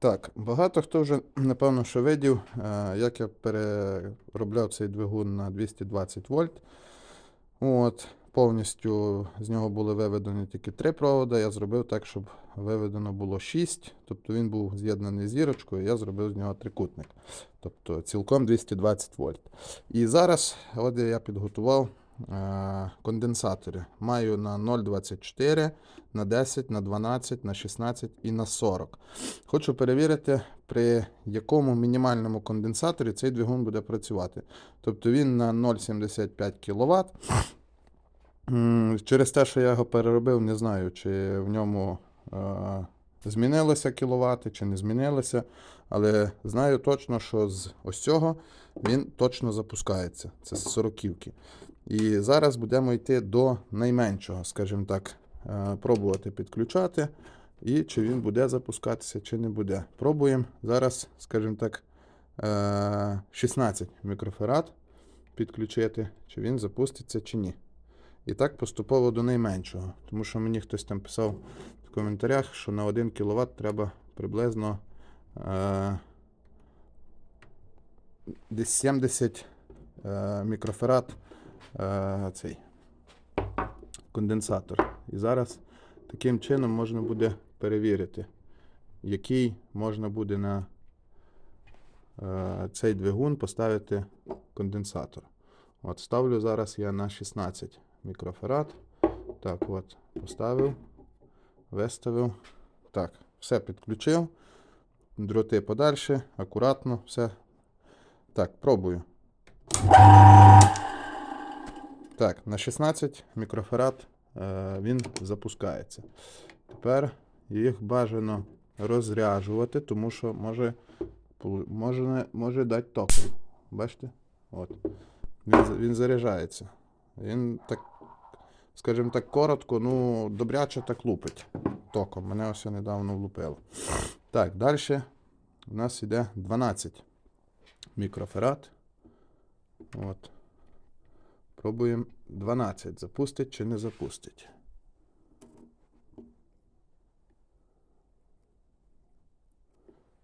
Так, багато хто вже, напевно, що видів, е, як я переробляв цей двигун на 220 вольт. От, повністю з нього були виведені тільки три провода. Я зробив так, щоб виведено було 6. Тобто він був з'єднаний зірочкою, я зробив з нього трикутник. Тобто цілком 220 вольт. І зараз от я підготував е, конденсатори. Маю на 0,24, на 10, на 12, на 16 і на 40. Хочу перевірити, при якому мінімальному конденсаторі цей двигун буде працювати. Тобто він на 0,75 кВт. Через те, що я його переробив, не знаю, чи в ньому е, змінилося кіловати, чи не змінилося. Але знаю точно, що з ось цього він точно запускається. Це з 40 І зараз будемо йти до найменшого, скажімо так, е, пробувати підключати. І чи він буде запускатися, чи не буде. Пробуємо зараз, скажімо так, е, 16 мікрофарад підключити, чи він запуститься, чи ні. І так поступово до найменшого. Тому що мені хтось там писав в коментарях, що на 1 кВт треба приблизно е, десь 70 е, мікрофарад е, цей конденсатор. І зараз таким чином можна буде перевірити, який можна буде на е, цей двигун поставити конденсатор. От, ставлю зараз я на 16 мікрофарад. Так, от, поставив, виставив. Так, все підключив. Дроти подальше, акуратно, все. Так, пробую. Так, на 16 мікрофарад е, він запускається. Тепер їх бажано розряджувати, тому що може, може, може дати ток. Бачите? От. Він, він заряджається. Він так, скажімо так, коротко, ну, добряче так лупить током. Мене ось недавно влупило. Так, далі у нас йде 12 мікрофарад. От. Пробуємо 12. Запустить чи не запустить.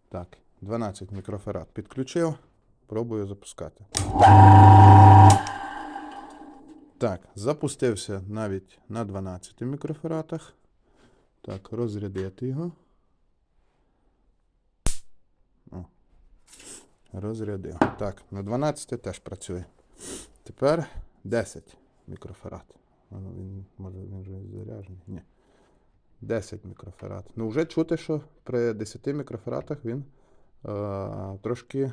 Так, 12 мікрофарад підключив. Пробую запускати. Так, запустився навіть на 12 мікрофаратах. Так, розрядити його. О, розрядив. Так, на 12 теж працює. Тепер 10 мікрофарад. Ну, Він, може він вже заряджений? Ні. 10 мікрофарад. Ну, вже чути, що при 10 мікрофаратах він е, трошки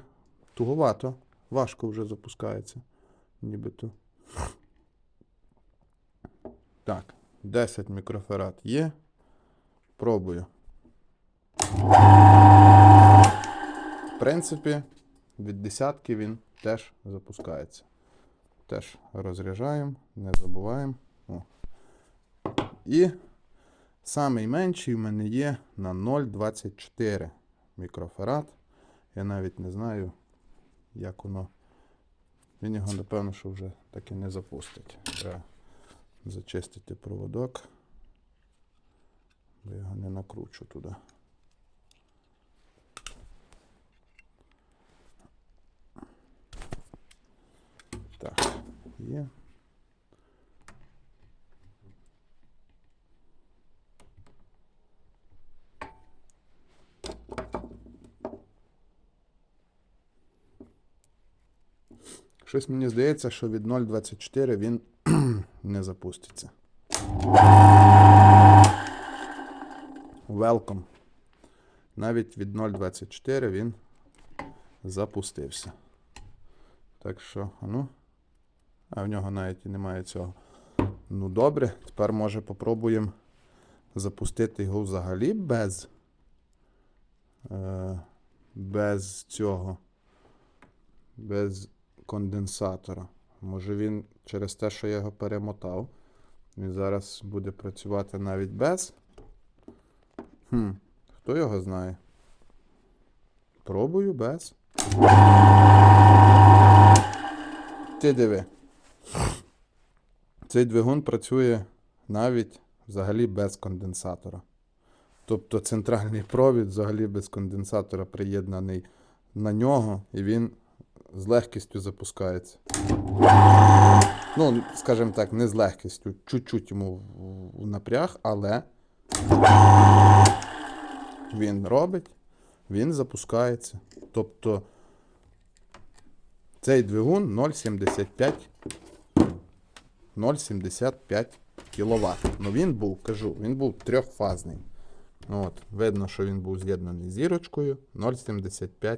туговато, важко вже запускається. Нібито. Так, 10 мікрофарад є. Пробую. В принципі, від десятки він теж запускається. Теж розряджаємо, не забуваємо. І самий менший в мене є на 0,24 мікрофарад. Я навіть не знаю, як воно. Він його, напевно, що вже так і не запустить. Треба зачистити проводок. Бо його не накручу туди. Так, є. Щось мені здається, що від 0,24 він не запуститься. Welcome. Навіть від 0,24 він запустився. Так що, ну. А в нього навіть і немає цього. Ну добре, тепер може попробуємо запустити його взагалі без. Е, без цього. Без конденсатора. Може він через те, що я його перемотав. Він зараз буде працювати навіть без. Хм, хто його знає? Пробую без. Ти диви. Цей двигун працює навіть взагалі без конденсатора. Тобто центральний провід взагалі без конденсатора приєднаний на нього, і він з легкістю запускається. Ну, скажімо так, не з легкістю, чуть-чуть йому в- напряг, але він робить, він запускається. Тобто цей двигун 0,75 0,75 кВт. Ну він був, кажу, він був трьохфазний. От, видно, що він був з'єднаний зірочкою 0,75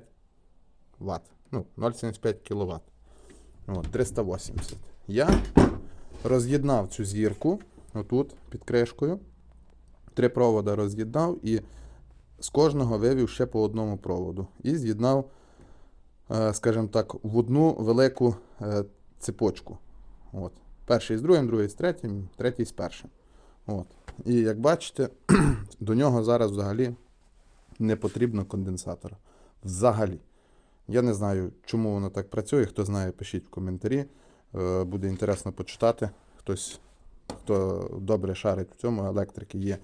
Вт. Ну, 0,75 кВт. От, 380. Я роз'єднав цю зірку отут під кришкою. Три провода роз'єднав і з кожного вивів ще по одному проводу. І з'єднав, е, скажімо так, в одну велику е, цепочку. От. Перший з другим, другий з третім, третій з першим. От. І як бачите, до нього зараз взагалі не потрібно конденсатора. Взагалі. Я не знаю, чому воно так працює. Хто знає, пишіть в коментарі. Е, Буде інтересно почитати. Хтось, хто добре шарить в цьому, електрики є,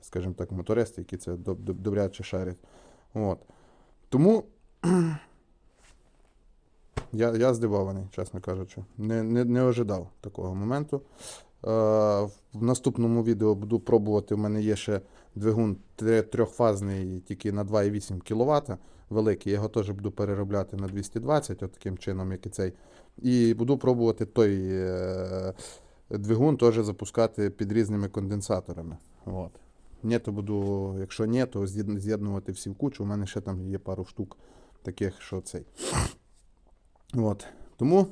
скажімо так, мотористи, які це доб- доб- добряче шарять. От. Тому я, я здивований, чесно кажучи. Не, не, не ожидав такого моменту. Е, в наступному відео буду пробувати. У мене є ще двигун трьохфазний, тільки на 2,8 кВт. Великий. Я його теж буду переробляти на 220, от таким чином, як і цей. І буду пробувати той е, двигун теж запускати під різними конденсаторами. От. Ні, то буду, якщо ні, то з'єднувати всі в кучу. У мене ще там є пару штук таких, що цей. От. Тому,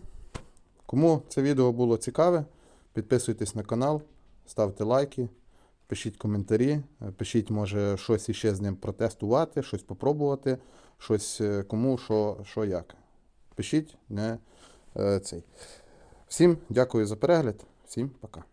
кому це відео було цікаве, підписуйтесь на канал, ставте лайки, пишіть коментарі, е, пишіть, може, щось іще з ним протестувати, щось попробувати, щось е, кому, що, що як. Пишіть, не е, цей. Всім дякую за перегляд, всім пока.